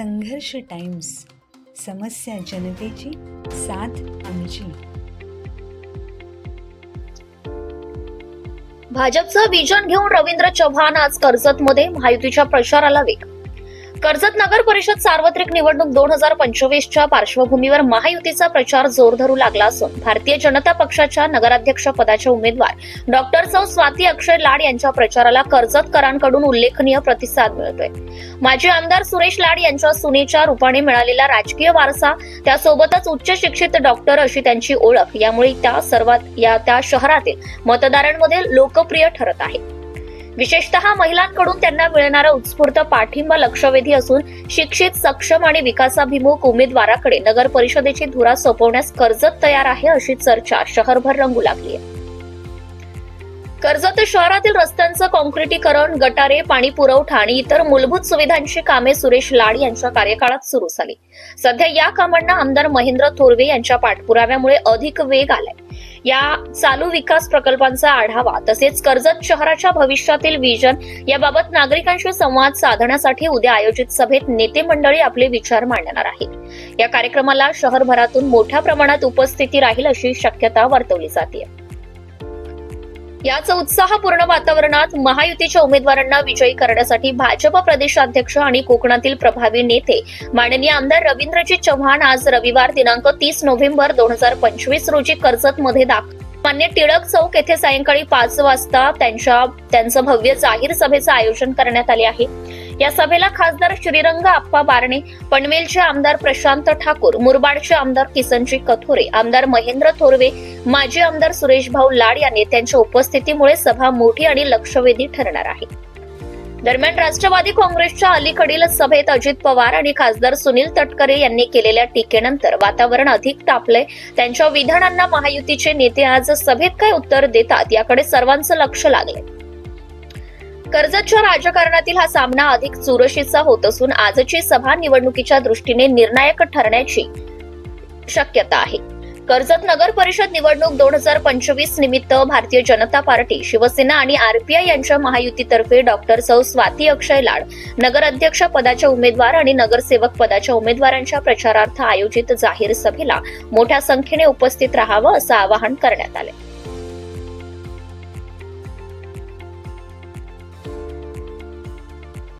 संघर्ष टाइम्स समस्या जनतेची साथ आमची. भाजपचं विजन घेऊन रवींद्र चव्हाण आज कर्जतमध्ये महायुतीच्या प्रचाराला वेग कर्जत नगर परिषद सार्वत्रिक निवडणूक दोन हजार पंचवीसच्या पार्श्वभूमीवर महायुतीचा प्रचार जोर धरू लागला असून भारतीय जनता पक्षाच्या नगराध्यक्ष पदाच्या उमेदवार डॉक्टर सौ स्वाती अक्षय लाड यांच्या प्रचाराला कर्जतकरांकडून उल्लेखनीय प्रतिसाद मिळतोय. माजी आमदार सुरेश लाड यांच्या सुनेच्या रूपाने मिळालेला राजकीय वारसा त्यासोबतच उच्च शिक्षित डॉक्टर अशी त्यांची ओळख यामुळे त्या सर्वात या त्या शहरातील मतदारांमध्ये लोकप्रिय ठरत आहे. विशेषतः महिलांकडून त्यांना मिळणारा उत्स्फूर्त पाठिंबा लक्षवेधी असून शिक्षित सक्षम आणि विकासाभिमुख उमेदवाराकडे नगर परिषदेची धुरा सोपवण्यास कर्जत तयार आहे अशी चर्चा शहरभर रंगू लागली आहे. कर्जत शहरातील रस्त्यांचं कॉन्क्रिटीकरण गटारे पाणी पुरवठा आणि इतर मूलभूत सुविधांची कामे सुरेश लाड यांच्या कार्यकाळात सुरू झाली. सध्या या कामांना आमदार महेंद्र थोरवे यांच्या पाठपुराव्यामुळे अधिक वेग आलाय. या चालू विकास प्रकल्पांचा आढावा तसेच कर्जत शहराच्या भविष्यातील विजन याबाबत नागरिकांशी संवाद साधण्यासाठी उद्या आयोजित सभेत नेते मंडळी आपले विचार मांडणार आहेत. या कार्यक्रमाला शहरभरातून मोठ्या प्रमाणात उपस्थिती राहील अशी शक्यता वर्तवली जाते याच उत्साहपूर्ण वातावरणात महायुतीच्या उमेदवारांना विजयी करण्यासाठी भाजप प्रदेशाध्यक्ष आणि कोकणातील प्रभावी नेते माननीय आमदार रवींद्रजी चव्हाण आज रविवार दिनांक तीस नोव्हेंबर दोन हजार पंचवीस रोजी कर्जतमध्ये दाखल मान्य टिळक चौक येथे सायंकाळी पाच वाजता त्यांच्या त्यांचं भव्य जाहीर सभेचं आयोजन करण्यात आले आहे. या सभेला खासदार श्रीरंग आप्पा बारणे पनवेलचे आमदार प्रशांत ठाकूर मुरबाडचे आमदार किसनजी कथोरे आमदार महेंद्र थोरवे माजी आमदार सुरेश भाऊ लाड या नेत्यांच्या उपस्थितीमुळे सभा मोठी आणि लक्षवेधी ठरणार आहे. दरम्यान राष्ट्रवादी काँग्रेसच्या अलीकडील सभेत अजित पवार आणि खासदार सुनील तटकरे यांनी केलेल्या टीकेनंतर वातावरण अधिक तापलंय. त्यांच्या विधानांना महायुतीचे नेते आज सभेत काय उत्तर देतात याकडे सर्वांचं लक्ष लागले कर्जतच्या राजकारणातील हा सामना अधिक चुरशीचा होत असून आजची सभा निवडणुकीच्या दृष्टीने निर्णायक ठरण्याची शक्यता आहे. कर्जत नगर परिषद निवडणूक दोन हजार पंचवीस निमित्त भारतीय जनता पार्टी शिवसेना आणि आरपीआय यांच्या महायुतीतर्फे डॉक्टर सौ स्वाती अक्षय लाड नगराध्यक्ष पदाच्या उमेदवार आणि नगरसेवक पदाच्या उमेदवारांच्या प्रचारार्थ आयोजित जाहीर सभेला मोठ्या संख्येने उपस्थित राहावं असं आवाहन करण्यात आलं.